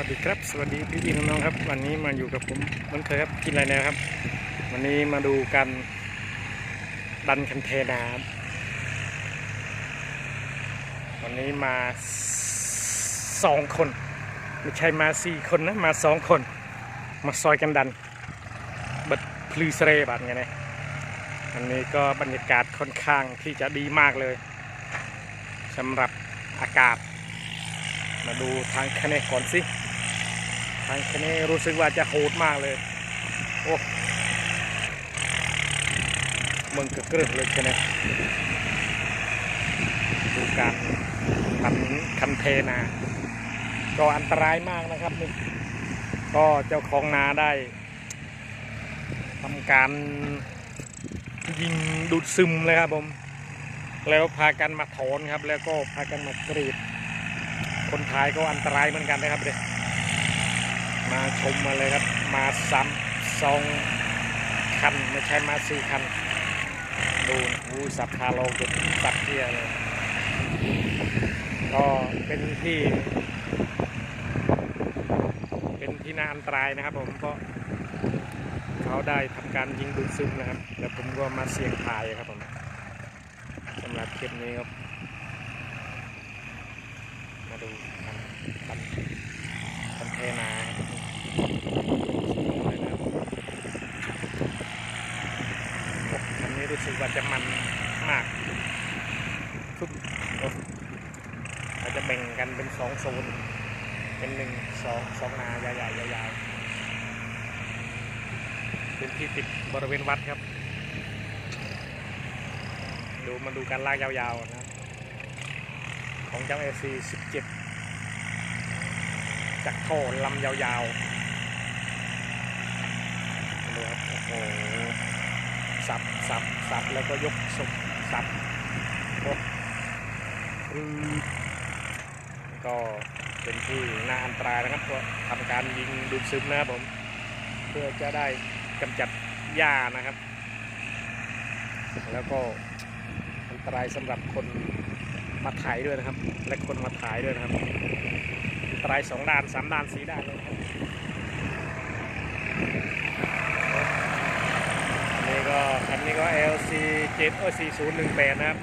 วัสดีครับ สวัสดีพี่พี่น้องๆครับ วันนี้มาอยู่กับผมเหมันเคยครับกินอะไรนะครับ วันนี้มาดูกันดันคันเทนาครับวันนี้มาสองคน ไม่ใช่มาสี่คนนะมาสองคน มาซอยกันดัน บัดพลือเสเรบัดไงเนี่ยวันนี้ก็บรรยากาศค่อนข้างที่จะดีมากเลยสำหรับอากาศ มาดูทางคะแนนก่อนสิ ทางคะแนนรู้สึกว่าจะโหดมากเลย โอ้มึงกระเกรึกเลยคะแนนดูการคันคันเทนา ก็อันตรายมากนะครับนี่ก็เจ้าของนาได้ทำการยิงดูดซึมเลยครับผม แล้วพากันมาถอนครับ แล้วก็พากันมากรีด คนถ่ายก็อันตรายเหมือนกันนะครับเด็กมาชมมาเลยครับ มาซ้ำสองคันไม่ใช่มาสี่คัน ดูนวูสับคาโลจนสับเกียร์เลย ก็เป็นที่ เป็นที่น่าอันตรายนะครับผมเพราะเขาได้ทำการยิงดูดซึมนะครับ แล้วผมก็มาเสี่ยงทายครับผมสำหรับคลิปนี้ครับ ดูกันกันกันเทนาเลยนะครับโอ้คันนี้รู้สึกว่าจะมันมาก ทุกโอ้อาจจะแบ่งกันเป็นสองโซน เป็นหนึ่งสองสองนาใหญ่ๆยาวๆเป็นที่ติดบริเวณวัดครับ ดูมาดูการลากยาวๆนะครับของเจ้า AC 17 จากโถลำยาวๆดูครับโอ้โหสับสับสับแล้วก็ยกศพสับโอ้อืมก็เป็นที่น่าอันตรายนะครับก็ทำการยิงดูดซึมนะครับผมเพื่อจะได้กำจัดหญ้านะครับ แล้วก็อันตรายสำหรับคนมาถ่ายด้วยนะครับ และคนมาถ่ายด้วยนะครับ ตรายสองด้านสามด้านสีด้านเลยนะครับอันนี้ก็อันนี้ก็ LC 7เออ4018นะครับ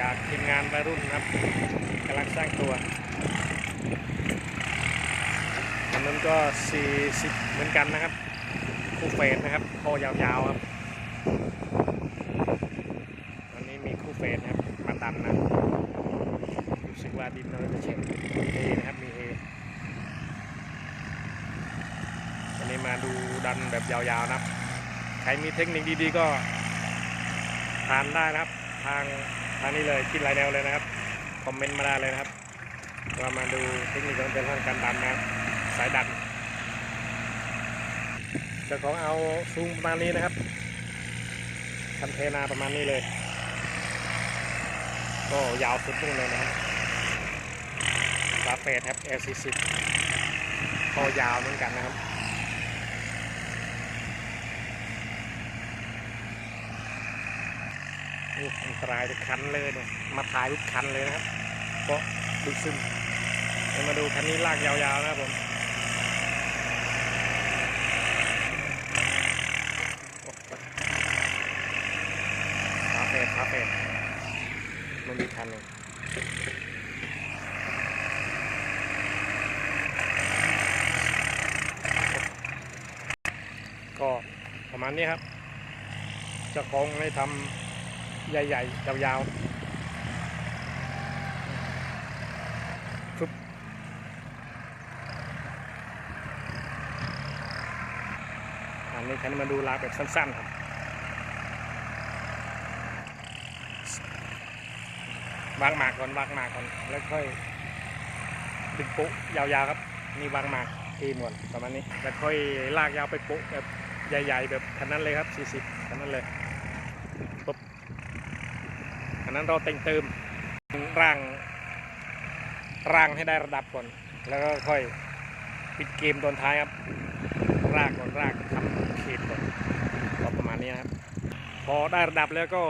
จากทีมงานวัยรุ่นนะครับกำลังสร้างตัวอันนั้นก็ 40 เหมือนกันนะครับ คู่เฟสนะครับคอยาวๆครับ วันนี้มีคู่เฟสนะครับมาดันนะรู้สึก ว่าดินเราจะเช็คมีเอนะครับมีเอวันนี้มาดูดันแบบยาวๆนะครับ ใครมีเทคนิคดีๆก็ทานได้นะครับ ทางทางนี้เลยคิดลายแนวเลยนะครับ คอมเมนต์มาได้เลยนะครับว่ามาดูเทคนิคของเป็นการดันนะสายดันเจ้าของเอาซูมประมาณนี้นะครับคันเทนาประมาณนี้เลย ก็ยาวสุดนู่นเลยนะครับาเปดครับ L40 ก็ยาวเหมือนกันนะครับ นี่อันตรายทุกคันเลยเนี่ย มาถ่ายทุกคันเลยนะครับ เพราะดูซึมเดี๋ยวมาดูคันนี้ลากยาวๆนะครับผม คาเฟ่คาเฟ่มันมีคันหนึ่งก็ประ มาณนี้ครับ จะของให้ทำใหญ่ๆ ยาวๆฟึบอันนี้คันมาดูลาแบบสั้นๆครับวางหมากก่อนวางหมากก่อนแล้วค่อยดึงปุ๊ยาวๆครับนี่วางหมากทีหมดประมาณนี้แล้วค่อยลากยาวไปปุ๊แบบ ใหญ่ ๆ แบบคันนั้นเลยครับ 40คันนั้นเลยปุ๊บคันนั้นเราแต่งเติมร่างร่างให้ได้ระดับก่อน แล้วก็ค่อยปิดเกมตอนท้ายครับ รากก่อนรากทำเขตก่อนก็ประมาณนี้นะครับ พอได้ระดับแล้วก็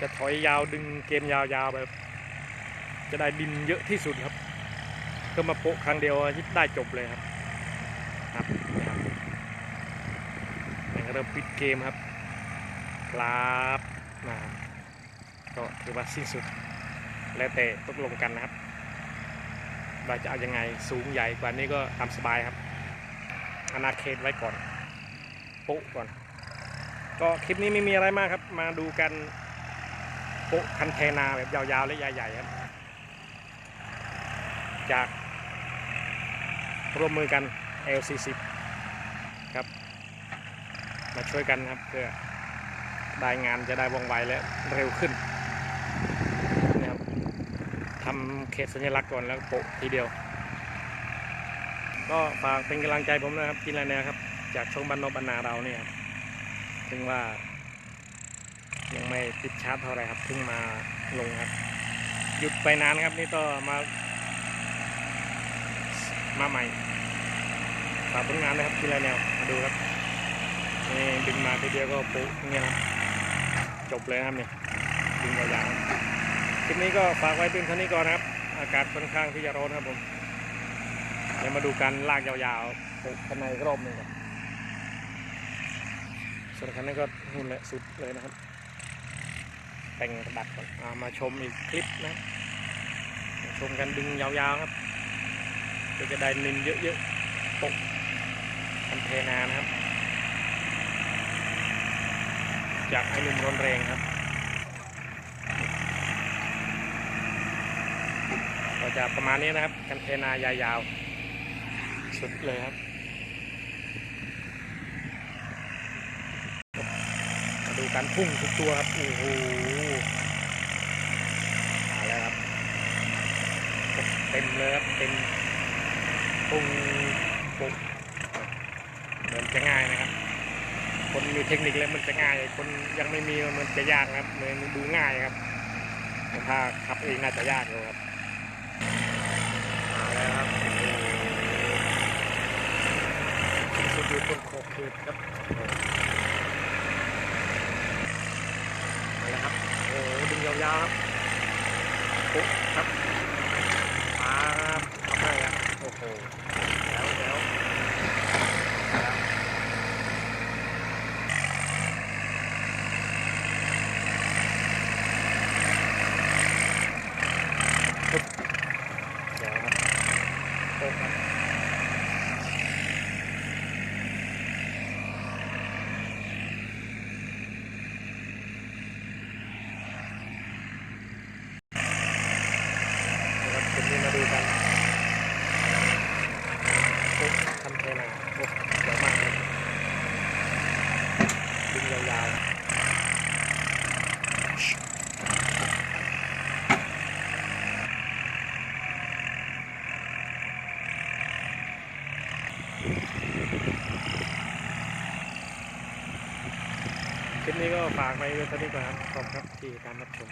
จะถอยยาวดึงเกมยาวๆแบบ จะได้ดินเยอะที่สุดครับ ก็มาโปะครั้งเดียวยิดได้จบเลยครับนี่ครับนี่ก็ เริ่มปิดเกมครับครับนะก็ถือว่าสิ้นสุด แล้วแต่ตกลงกันนะครับ เราจะเอายังไงสูงใหญ่กว่านี้ก็ตามสบายครับอนาเขตไว้ก่อนโปะก่อน ก็คลิปนี้ไม่มีอะไรมากครับ มาดูกันโปะคันเทนาแบบยาวๆและใหญ่ๆครับ จากร่วมมือกัน L40 ครับ มาช่วยกันครับเพื่อได้งานจะได้ว่องไวและเร็วขึ้นนะครับทำเขตสัญลักษณ์ก่อนแล้วโปะทีเดียว ก็ฝากเป็นกำลังใจผมนะครับกินอะไรแนวครับ จากช่องบันนบรรณาเราเนี่ยถึงว่า ยังไม่ติดชาร์จเท่าไรครับเพิ่งมาลงครับ หยุดไปนานครับนี่ก็มามาใหม่ฝากผลงานนะครับทีละแนวมาดูครับ นี่ดึงมาทีเดียวก็ปุ๊บเนี่ยครับจบเลยนะครับเนี่ยดึงยาวๆคลิปนี้ก็ฝากไว้เพียงเท่านี้ก่อนนะครับ อากาศค่อนข้างที่จะร้อนครับผมเดี๋ยวมาดูการลากยาวๆปุ๊บข้างในอีกรอบหนึงครับส่วนคันนี้ก็หุ่นแหละสุดเลยนะครับ แต่งกระดัดก่อนอามาชมอีกคลิปนะมาชมกันดึงยาวๆครับเพื่อจะได้นินเยอะๆปกคันเทนานะครับ จากไอ้หนุ่มร้อนแรงครับ ก็จะประมาณนี้นะครับคันเทนายาวๆสุดเลยครับมาดูการพุ่งทุกตัวครับ โอ้โหมาแล้วครับ เต็มเลยครับเต็มปุ้งปุ้งเหมือนจะง่ายนะครับ คนมีเทคนิคแล้วมันจะง่าย คนยังไม่มีมันจะยากนะครับเหมือนดูง่ายครับแต่ถ้าขับเองน่าจะยากอยู่ครับมาแล้วครับโอ้โหสุดอยู่ตรงขอบเขตครับมาแล้วครับโอ้โหดึงยาวๆครับปุ๊บครับมาครับทำได้ครับ โอ้โหแล้วแล้วแล้วปึ๊บเดี๋ยวครับโอ้ครับนะครับคลิปนี้มาดูกัน ปุ๊บทำเทนาโอ้เดี๋ยวมากเลยดึง ยาวๆคลิปนี้ก็ฝากไปเท่านี้ก่อนครับ ขอบคุณครับที่ตามรับชม